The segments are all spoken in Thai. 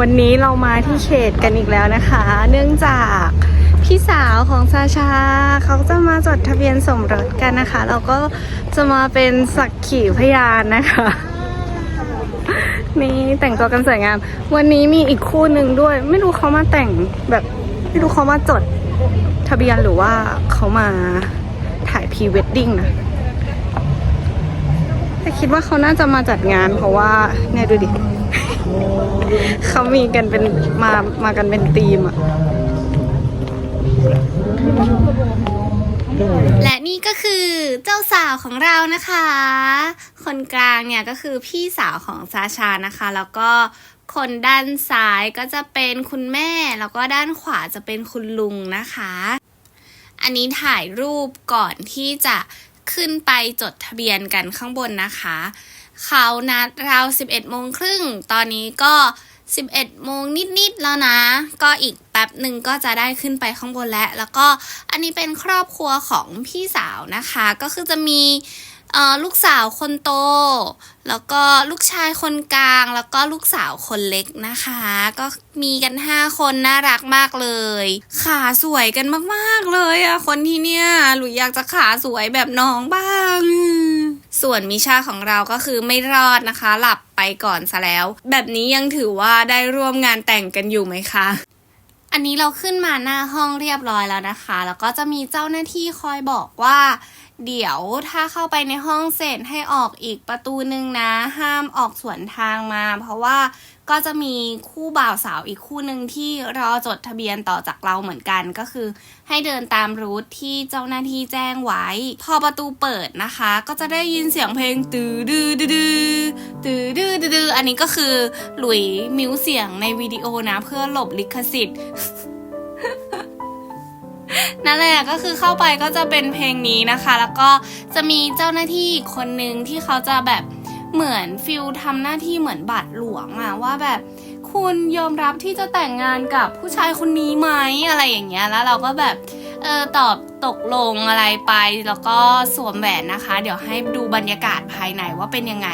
วันนี้เรามาที่เขตกันอีกแล้วนะคะ เนื่องจากพี่สาวของซาชา เขาจะมาจดทะเบียนสมรสกันนะคะ เราก็จะมาเป็นสักขีพยานนะคะนี่แต่งตัวกันสวยงาม วันนี้มีอีกคู่หนึ่งด้วย ไม่รู้เขามาแต่งแบบไม่รู้เขามาจดทะเบียนหรือว่าเขามาถ่ายพรีเวดดิ้งนะแต่คิดว่าเขาน่าจะมาจัดงานเพราะว่าเนี่ยดูดิ เขามีกันเป็นมามากันเป็นทีมอะและนี่ก็คือเจ้าสาวของเรานะคะ คนกลางเนี่ยก็คือพี่สาวของซาชานะคะ แล้วก็คนด้านซ้ายก็จะเป็นคุณแม่ แล้วก็ด้านขวาจะเป็นคุณลุงนะคะ อันนี้ถ่ายรูปก่อนที่จะขึ้นไปจดทะเบียนกันข้างบนนะคะ เขานัดเรา 11โมงครึ่ง ตอนนี้ก็ 11โมงนิดๆแล้วนะ ก็อีกแป๊บหนึ่งก็จะได้ขึ้นไปข้างบนแล้ว แล้วก็อันนี้เป็นครอบครัวของพี่สาวนะคะ ก็คือจะมี ลูกสาวคนโต แล้วก็ลูกชายคนกลาง แล้วก็ลูกสาวคนเล็กนะคะ ก็มีกัน 5 คนน่ารักมากเลย ขาสวยกันมากๆเลยอะคนที่เนี่ยหลุยอยากจะขาสวยแบบน้องบ้าง ส่วนมิชาของเราก็คือไม่รอดนะคะ หลับไปก่อนซะแล้ว แบบนี้ยังถือว่าได้ร่วมงานแต่งกันอยู่ไหมคะ อันนี้เราขึ้นมาหน้าห้องเรียบร้อยแล้วนะคะ แล้วก็จะมีเจ้าหน้าที่คอยบอกว่า เดี๋ยวถ้าเข้าไปในห้องเสร็จให้ออกอีกประตูหนึ่งนะ ห้ามออกสวนทางมา เพราะว่า ก็จะมีคู่บ่าวสาวอีกคู่หนึ่งที่รอจดทะเบียนต่อจากเราเหมือนกันก็คือ ให้เดินตามรูทที่เจ้าหน้าที่แจ้งไว้ พอประตูเปิดนะคะ ก็จะได้ยินเสียงเพลงตือดื้อดื้อดื้อตือดื้อดื้อดื้ออันนี้ก็คือหลุยมิวเสียงในวิดีโอนะเพื่อหลบลิขสิทธิ์นั่นแหละก็คือเข้าไปก็จะเป็นเพลงนี้นะคะ แล้วก็จะมีเจ้าหน้าที่คนหนึ่งที่เขาจะแบบ เหมือนฟิลทำหน้าที่เหมือนบาทหลวงอะว่าแบบ คุณยอมรับที่จะแต่งงานกับผู้ชายคนนี้ไหมอะไรอย่างเงี้ยแล้วเราก็แบบเออตอบตกลงอะไรไป แล้วก็สวมแหวนนะคะ เดี๋ยวให้ดูบรรยากาศภายในว่าเป็นยังไง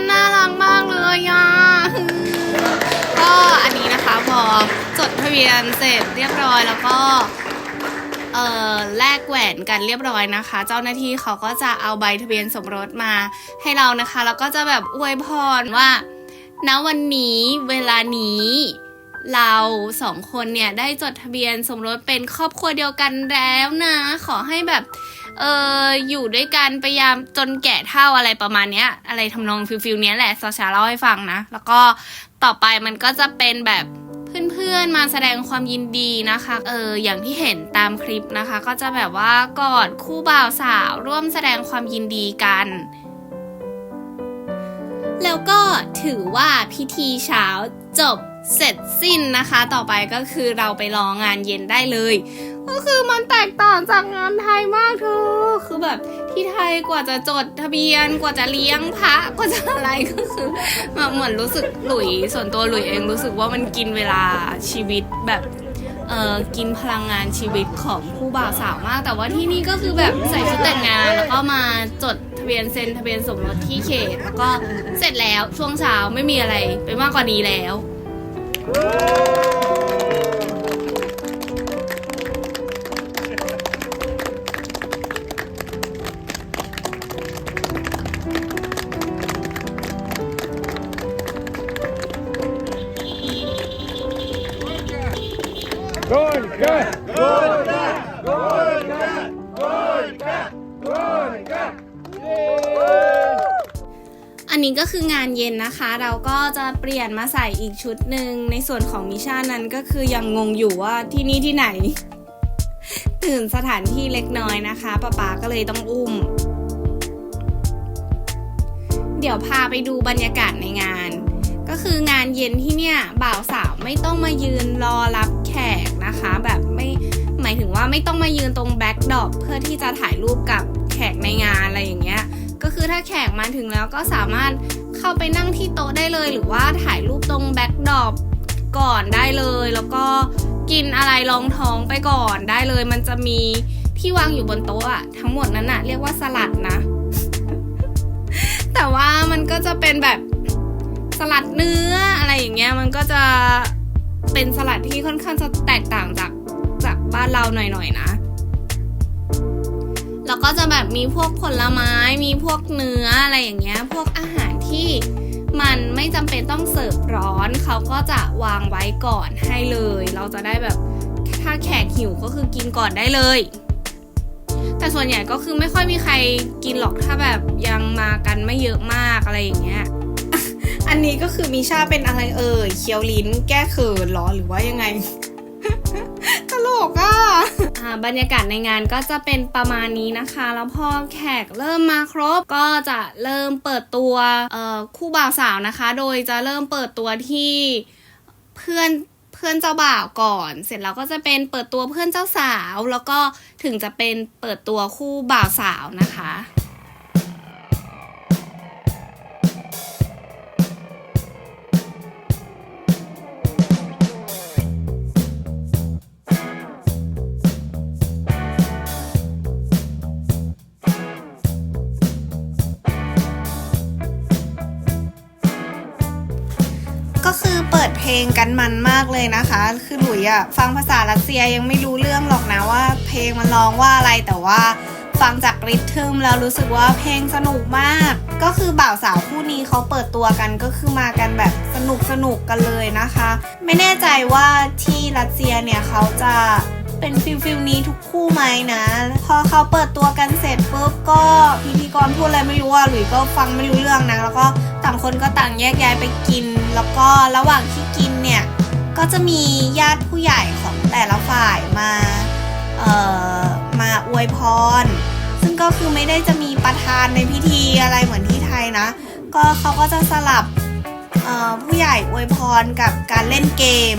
มันน่ารักมากเลยอะก็อันนี้นะคะพอจดทะเบียนเสร็จเรียบร้อยแล้วก็เอ่อแลกแหวนกันเรียบร้อยนะคะ เจ้าหน้าที่เขาก็จะเอาใบทะเบียนสมรสมาให้เรานะคะ แล้วก็จะแบบอวยพรว่าณวันนี้เวลานี้เราสองคนเนี่ยได้จดทะเบียนสมรสเป็นครอบครัวเดียวกันแล้วนะ ขอให้แบบ เอออยู่ด้วยกันพยายามจนแก่เท่าอะไรประมาณเนี้ย อะไรทำนองฟิลฟิลเนี้ยแหละซาชาเล่าให้ฟังนะ แล้วก็ต่อไปมันก็จะเป็นแบบเพื่อนๆมาแสดงความยินดีนะคะ เอออย่างที่เห็นตามคลิปนะคะ ก็จะแบบว่ากอดคู่บ่าวสาวร่วมแสดงความยินดีกัน แล้วก็ถือว่าพิธีเช้าจบเสร็จสิ้นนะคะ ต่อไปก็คือเราไปรองานเย็นได้เลย ก็คือมันแตกต่างจากงานไทยมากเธอ คือแบบที่ไทยกว่าจะจดทะเบียนกว่าจะเลี้ยงพระกว่าจะอะไรก็คือแบบเหมือนรู้สึกหลุยส่วนตัวหลุยเองรู้สึกว่ามันกินเวลาชีวิตแบบเออกินพลังงานชีวิตของคู่บ่าวสาวมาก แต่ว่าที่นี่ก็คือแบบใส่ชุดแต่งงาน แล้วก็มาจดทะเบียนเซ็นทะเบียนสมรสที่เขตแล้วก็เสร็จแล้วช่วงเช้าไม่มีอะไรไปมากกว่านี้แล้ว Golka! Golka! Golka! Golka! Golka! อันนี้ก็คืองานเย็นนะคะ เราก็จะเปลี่ยนมาใส่อีกชุดหนึ่งในส่วนของมิชานั้นก็คือยังงงอยู่ว่าที่นี่ที่ไหน ตื่นสถานที่เล็กน้อยนะคะป้าป๋าก็เลยต้องอุ้ม เดี๋ยวพาไปดูบรรยากาศในงาน ก็คืองานเย็นที่เนี่ยบ่าวสาวไม่ต้องมายืนรอรับแขก นะคะ แบบไม่หมายถึงว่าไม่ต้องมายืนตรงแบ็กดรอปเพื่อที่จะถ่ายรูปกับแขกในงานอะไรอย่างเงี้ยก็คือถ้าแขกมาถึงแล้วก็สามารถเข้าไปนั่งที่โต๊ะได้เลย หรือว่าถ่ายรูปตรงแบ็กดรอปก่อนได้เลย แล้วก็กินอะไรรองท้องไปก่อนได้เลย มันจะมีที่วางอยู่บนโต๊ะอะทั้งหมดนั้นอะเรียกว่าสลัดนะ แต่ว่ามันก็จะเป็นแบบสลัดเนื้ออะไรอย่างเงี้ยมันก็จะ เป็นสลัดที่ค่อนข้างจะแตกต่างจากจากบ้านเราหน่อยๆนะ แล้วก็จะแบบมีพวกผลไม้ มีพวกเนื้ออะไรอย่างเงี้ย พวกอาหารที่มันไม่จำเป็นต้องเสิร์ฟร้อน เขาก็จะวางไว้ก่อนให้เลย เราจะได้แบบถ้าแขกหิวก็คือกินก่อนได้เลย แต่ส่วนใหญ่ก็คือไม่ค่อยมีใครกินหรอกถ้าแบบยังมากันไม่เยอะมากอะไรอย่างเงี้ย อันนี้ก็คือมิชาเป็นอะไรเอ่ยเคี้ยวลิ้นแก้เขินหรอหรือว่ายังไง ตลกอะอ่าบรรยากาศในงานก็จะเป็นประมาณนี้นะคะ แล้วพอแขกเริ่มมาครบก็จะเริ่มเปิดตัวคู่บ่าวสาวนะคะ โดยจะเริ่มเปิดตัวที่เพื่อนเพื่อนเจ้าบ่าวก่อน เสร็จแล้วก็จะเป็นเปิดตัวเพื่อนเจ้าสาว แล้วก็ถึงจะเป็นเปิดตัวคู่บ่าวสาวนะคะ ลงกันมันมากเลยนะคะ คือหลุยอะฟังภาษารัสเซียยังไม่รู้เรื่องหรอกนะว่าเพลงมันร้องว่าอะไรแต่ว่าฟังจากริทึมแล้วรู้สึกว่าเพลงสนุกมาก ก็คือบ่าวสาวคู่นี้เขาเปิดตัวกันก็คือมากันแบบสนุกสนุกกันเลยนะคะ ไม่แน่ใจว่าที่รัสเซียเนี่ยเขาจะ เป็นฟิลฟิลนี้ทุกคู่ไหมนะ พอเขาเปิดตัวกันเสร็จปุ๊บก็พิธีกรพูดอะไรไม่รู้อะหลุยก็ฟังไม่รู้เรื่องนะ แล้วก็ต่างคนก็ต่างแยกย้ายไปกิน แล้วก็ระหว่างที่กินเนี่ย ก็จะมีญาติผู้ใหญ่ของแต่ละฝ่ายมาเอ่อมาอวยพร ซึ่งก็คือไม่ได้จะมีประธานในพิธีอะไรเหมือนที่ไทยนะ ก็เขาก็จะสลับเอ่อผู้ใหญ่อวยพรกับการเล่นเกม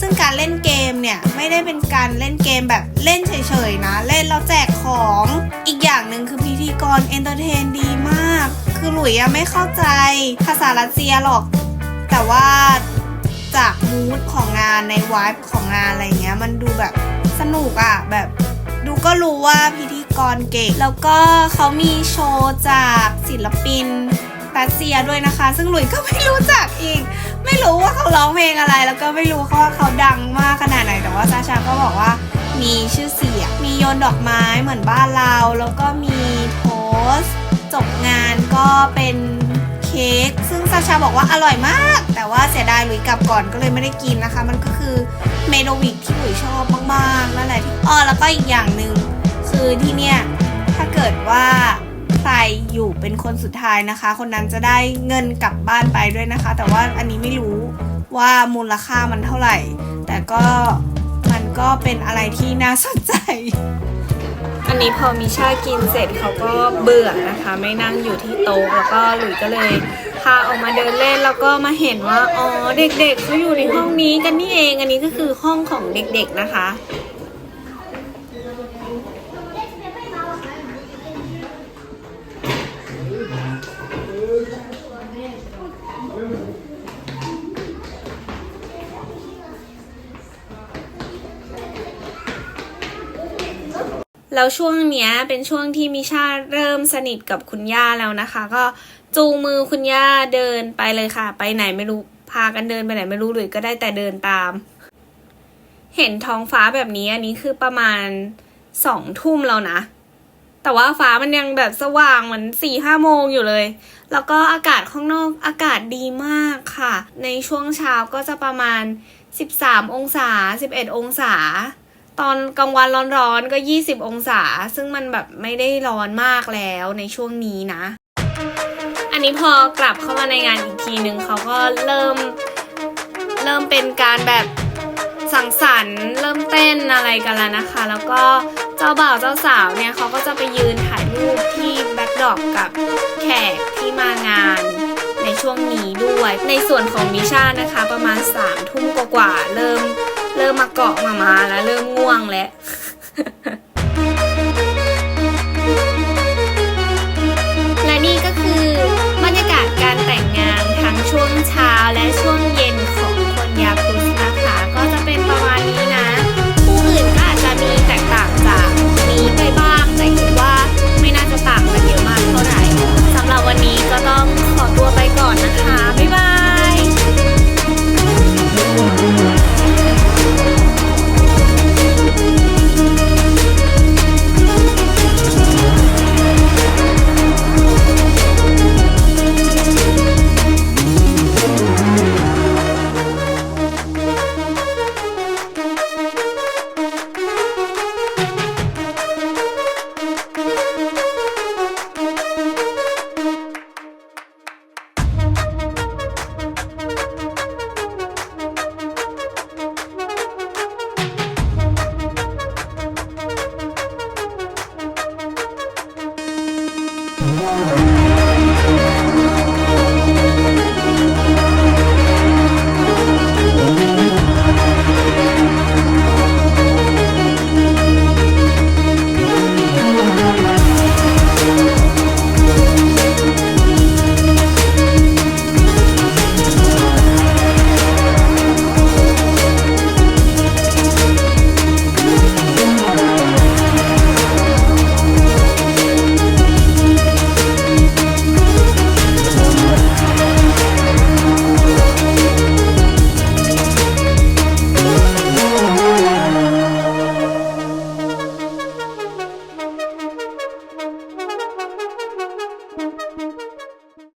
ซึ่งการเล่นเกมเนี่ยไม่ได้เป็นการเล่นเกมแบบเล่นเฉยๆนะ เล่นแล้วแจกของ อีกอย่างหนึ่งคือพิธีกรเอนเตอร์เทนดีมาก คือหลุยอะไม่เข้าใจภาษารัสเซียหรอก แต่ว่าจากมูดของงานในวายของงานอะไรเงี้ย มันดูแบบสนุกอะแบบดูก็รู้ว่าพิธีกรเก่ง แล้วก็เขามีโชว์จากศิลปิน รัสเซียด้วยนะคะ ซึ่งหลุยก็ไม่รู้จักอีก ไม่รู้ว่าเขาร้องเพลงอะไร แล้วก็ไม่รู้ว่าเขาดังมากขนาดไหน แต่ว่าซาชาก็บอกว่ามีชื่อเสียง มีโยนดอกไม้เหมือนบ้านเรา แล้วก็มีโพสจบงานก็เป็นเค้ก ซึ่งซาชาบอกว่าอร่อยมาก แต่ว่าเสียดายหลุยกลับก่อนก็เลยไม่ได้กินนะคะ มันก็คือเมโดวิกที่หลุยชอบมากๆนั่นแหละที่อ๋อแล้วก็อีกอย่างหนึ่งคือที่เนี่ยถ้าเกิดว่า ใครอยู่เป็นคนสุดท้ายนะคะ คนนั้นจะได้เงินกลับบ้านไปด้วยนะคะ แต่ว่าอันนี้ไม่รู้ว่ามูลค่ามันเท่าไหร่ แต่ก็มันก็เป็นอะไรที่น่าสนใจ อันนี้พอมิชากินเสร็จเขาก็เบื่อนะคะ ไม่นั่งอยู่ที่โต๊ะแล้วก็หลุยก็เลยพาออกมาเดินเล่นแล้วก็มาเห็นว่าอ๋อเด็กๆเขาอยู่ในห้องนี้กันนี่เอง อันนี้ก็คือห้องของเด็กๆนะคะ แล้วช่วงเนี้ยเป็นช่วงที่มิชาเริ่มสนิทกับคุณย่าแล้วนะคะ ก็จูงมือคุณย่าเดินไปเลยค่ะ ไปไหนไม่รู้พากันเดินไปไหนไม่รู้หรือก็ได้แต่เดินตาม เห็นท้องฟ้าแบบนี้อันนี้คือประมาณสองทุ่มแล้วนะ แต่ว่าฟ้ามันยังแบบสว่างเหมือนสี่ห้าโมงอยู่เลย แล้วก็อากาศข้างนอกอากาศดีมากค่ะ ในช่วงเช้าก็จะประมาณ 13 องศา 11 องศา ตอนกลางวันร้อนๆก็ 20 องศา ซึ่งมันแบบไม่ได้ร้อนมากแล้วในช่วงนี้นะ อันนี้พอกลับเข้ามาในงานอีกทีนึงเขาก็เริ่ม เริ่มเป็นการแบบสังสรรค์เริ่มเต้นอะไรกันแล้วนะคะ แล้วก็เจ้าบ่าวเจ้าสาวเนี่ยเขาก็จะไปยืนถ่ายรูปที่แบ็คดรอปกับแขกที่มางานในช่วงนี้ด้วย ในส่วนของมิชานะคะ ประมาณสามทุ่มกว่าๆเริ่ม เริ่มมาเกาะมามาแล้วเริ่มง่วงแล้ว